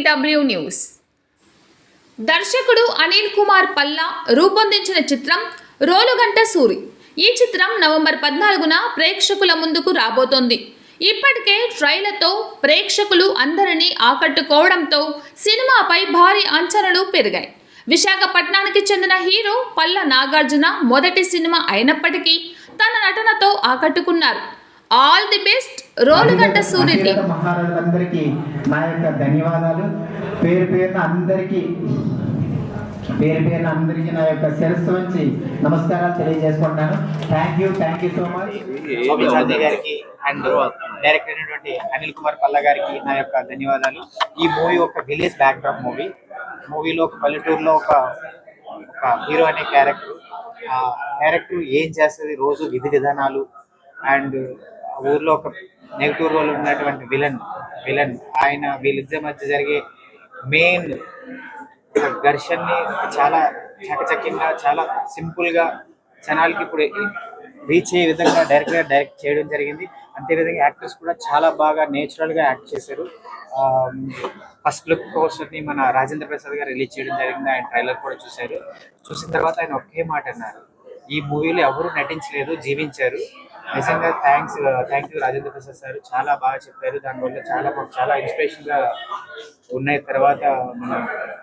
Welcome news దర్శకుడు అనిల్ కుమార్ పల్లా రూపొందించిన చిత్రం రోలుగంట సూరి. ఈ చిత్రం నవంబర్ పద్నాలుగున ప్రేక్షకుల ముందుకు రాబోతోంది. ఇప్పటికే ట్రైలర్తో ప్రేక్షకులు అందరినీ ఆకట్టుకోవడంతో సినిమాపై భారీ అంచనాలు పెరిగాయి. విశాఖపట్నానికి చెందిన హీరో పల్ల నాగార్జున మొదటి సినిమా అయినప్పటికీ తన నటనతో ఆకట్టుకున్నారు. All the best Rolugunta Suri team అఖిల మహారాజులందరికీ నా యొక్క ధన్యవాదాలు. పేరు పేరున అందరికీ పేరు పేరున అందరికీ నా యొక్క శిరస్సు వంచి నమస్కారాలు తెలియజేసుకుంటున్నాను thank you thank you so much గారికి అండ్ డైరెక్టర్ అయినటువంటి అనిల్ కుమార్ పల్ల గారికి నా యొక్క ధన్యవాదాలు. ఈ మూవీ ఒక విలేజ్ బ్యాక్డ్రాప్ మూవీ. మూవీలో ఒక పల్లెటూరులో ఒక ఒక హీరో అనే క్యారెక్టర్ ఆ క్యారెక్టర్ ఏం చేస్తుంది? రోజు విధి విధానాలు. అండ్ ఊర్లో ఒక నెగిటివ్ రోల్ ఉన్నటువంటి విలన్ విలన్ ఆయన వీళ్ళిద్దరి మధ్య జరిగే మెయిన్ ఘర్షణని చాలా చకచక్యంగా చాలా సింపుల్గా జనాలకి ఇప్పుడు రీచ్ అయ్యే విధంగా డైరెక్ట్గా డైరెక్ట్ చేయడం జరిగింది. అంతేవిధంగా యాక్టర్స్ కూడా చాలా బాగా నేచురల్గా యాక్ట్ చేశారు. ఫస్ట్ లుక్ పోస్టర్ని మన రాజేంద్ర ప్రసాద్ గారు రిలీజ్ చేయడం జరిగింది. ఆయన ట్రైలర్ కూడా చూశారు. చూసిన తర్వాత ఆయన ఒకే మాట అన్నారు. ఈ మూవీలో ఎవరు నటించలేదు జీవించారు. నిజంగా thanks thank you Rajendra Prasad sir. చాలా బాగా చెప్పారు. దానివల్ల చాలా మాకు చాలా ఇన్స్పిరేషన్గా ఉన్నాయి. తర్వాత మన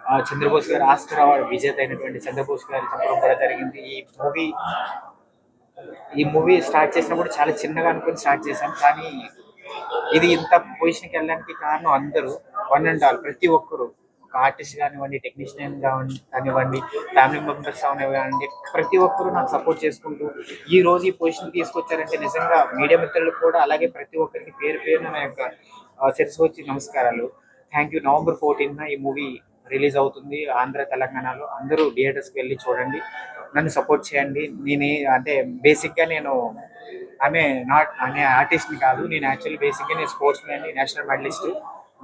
ఆ, చంద్రబోస్ గారు ఆస్కర్ అవార్డు విజేత అయినటువంటి చంద్రబోస్ గారు చెప్పడం కూడా జరిగింది. ఈ మూవీ ఈ మూవీ స్టార్ట్ చేసినప్పుడు చాలా చిన్నగా అనుకుని స్టార్ట్ చేశాం. కానీ ఇది ఇంత పొజిషన్కి వెళ్ళడానికి కారణం అందరూ వన్ అండ్ ఆల్ ప్రతి ఒక్కరు ఒక ఆర్టిస్ట్ కానివ్వండి టెక్నీషియన్ కానివ్వండి కానివ్వండి ఫ్యామిలీ మెంబర్స్ కానివ్వండి ప్రతి ఒక్కరూ నాకు సపోర్ట్ చేసుకుంటూ ఈ రోజు ఈ పొజిషన్ తీసుకొచ్చారంటే నిజంగా మీడియా మిత్రులకు కూడా అలాగే ప్రతి ఒక్కరికి పేరు పేరున నా యొక్క శిరస్సు వచ్చి నమస్కారాలు. థ్యాంక్ యూ నవంబర్ ఫోర్టీన్ ఈ మూవీ రిలీజ్ అవుతుంది. ఆంధ్ర తెలంగాణలో అందరూ థియేటర్స్కి వెళ్ళి చూడండి. నన్ను సపోర్ట్ చేయండి. నేనే అంటే బేసిక్గా నేను ఆమె నాట్ అనే ఆర్టిస్ట్ని కాదు. నేను యాక్చువల్లీ బేసిక్గా నేను స్పోర్ట్స్ మ్యాన్ నేషనల్ మెడలిస్ట్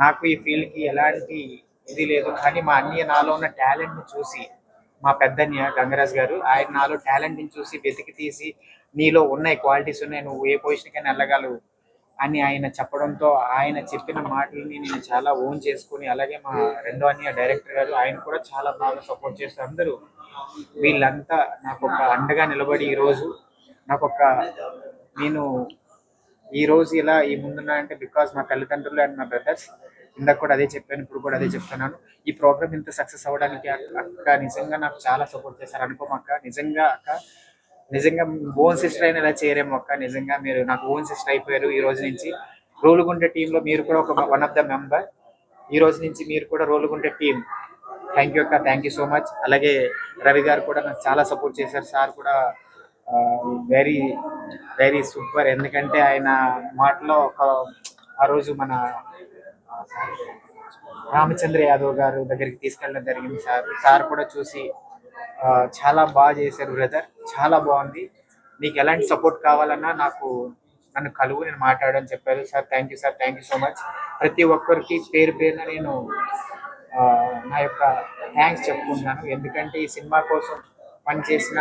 నాకు ఈ ఫీల్డ్కి ఎలాంటి ఇది లేదు. కానీ మా అన్నయ్య నాలో ఉన్న టాలెంట్ని చూసి మా పెద్దన్నయ్య గంగరాజ్ గారు ఆయన నాలో టాలెంట్ని చూసి వెతికి తీసి నీలో ఉన్నాయి క్వాలిటీస్ ఉన్నాయి నువ్వు ఏ పొజిషన్కైనా వెళ్ళగలవు అని ఆయన చెప్పడంతో ఆయన చెప్పిన మాటలని నేను చాలా ఓన్ చేసుకుని అలాగే మా రెండో అన్నయ్య డైరెక్టర్ గారు ఆయన కూడా చాలా బాగా సపోర్ట్ చేస్తారు. అందరూ వీళ్ళంతా నాకు ఒక అండగా నిలబడి ఈరోజు నాకు ఒక నేను ఈ రోజు ఇలా ఈ ముందున్నా అంటే బికాస్ మా తల్లిదండ్రులు అండ్ మా బ్రదర్స్ ఇందాక కూడా అదే చెప్పాను ఇప్పుడు కూడా అదే చెప్తున్నాను. ఈ ప్రోగ్రామ్ ఇంత సక్సెస్ అవ్వడానికి అక్క నిజంగా నాకు చాలా సపోర్ట్ చేశారు. అనుకోమక్క నిజంగా అక్క నిజంగా ఓన్ సిస్టర్ అయిన ఇలా చేయరేమో అక్క. నిజంగా మీరు నాకు ఓన్ సిస్టర్ అయిపోయారు ఈ రోజు నుంచి. రోలుగుంట టీంలో మీరు కూడా ఒక వన్ ఆఫ్ ద మెంబర్ ఈ రోజు నుంచి మీరు కూడా రోలుగుంట టీం థ్యాంక్ యూ అక్క థ్యాంక్ యూ సో మచ్ అలాగే రవి గారు కూడా నాకు చాలా సపోర్ట్ చేశారు. సార్ కూడా వెరీ వెరీ సూపర్ ఎందుకంటే ఆయన మాటలో ఒక ఆ రోజు మన రామచంద్ర యాదవ్ గారు దగ్గరికి తీసుకెళ్ళడం జరిగింది సార్. సార్ కూడా చూసి చాలా బాగా చేశారు బ్రదర్. చాలా బాగుంది. నీకు ఎలాంటి సపోర్ట్ కావాలన్నా నాకు నన్ను కలువు నేను మాట్లాడని చెప్పారు sir. Thank you sir. Thank you so much. ప్రతి ఒక్కరికి పేరు పేరున నేను ఆ, నా యొక్క థ్యాంక్స్ చెప్పుకుంటున్నాను. ఎందుకంటే ఈ సినిమా కోసం పని చేసిన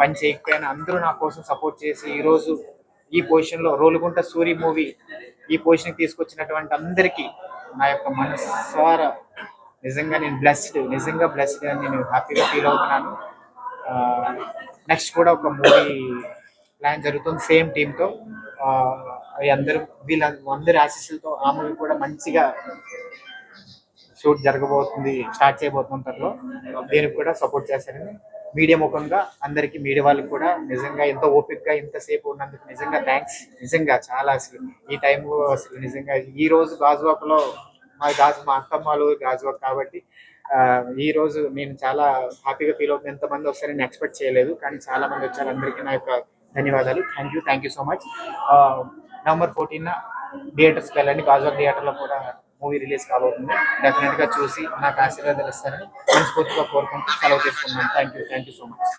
పని చేయకపోయినా అందరూ నా కోసం సపోర్ట్ చేసి ఈరోజు ఈ పొజిషన్లో రోలుగుంట సూరి మూవీ ఈ పొజిషన్కి తీసుకొచ్చినటువంటి అందరికీ నా యొక్క మనస్సార నిజంగా నేను బ్లెస్డ్ నిజంగా బ్లెస్డ్ అని నేను హ్యాపీగా ఫీల్ అవుతున్నాను. నెక్స్ట్ కూడా ఒక మూవీ ప్లాన్ జరుగుతుంది సేమ్ టీంతో అందరూ వీళ్ళ అందరి ఆశీస్సులతో ఆ మూవీ కూడా మంచిగా షూట్ జరగబోతుంది స్టార్ట్ చేయబోతుంది త్వరలో దీనికి కూడా సపోర్ట్ చేశారని మీడియా ముఖంగా అందరికి మీడియా వాళ్ళకి కూడా నిజంగా ఎంతో ఓపిక్గా ఇంతసేపు ఉన్నందుకు నిజంగా థ్యాంక్స్ నిజంగా చాలా అసలు ఈ టైం అసలు నిజంగా ఈ రోజు గాజువాకలో మా గాజు మా అత్తమ్మలు గాజువాక్ కాబట్టి ఈ రోజు నేను చాలా హ్యాపీగా ఫీల్ అవుతుంది ఎంతమంది వస్తారని నేను ఎక్స్పెక్ట్ చేయలేదు కానీ చాలా మంది వచ్చారు. అందరికీ నా యొక్క ధన్యవాదాలు. Thank you thank you so much November fourteen థియేటర్స్కి వెళ్ళండి గాజువాక్ థియేటర్లో కూడా మూవీ రిలీజ్ కాబోతుంది డెఫినెట్గా చూసి నాకు ఆశీర్వాదాలు ఇస్తారని మనస్ఫూర్తిగా కోరుకుంటూ సెలవు తీసుకున్నాను thank you thank you so much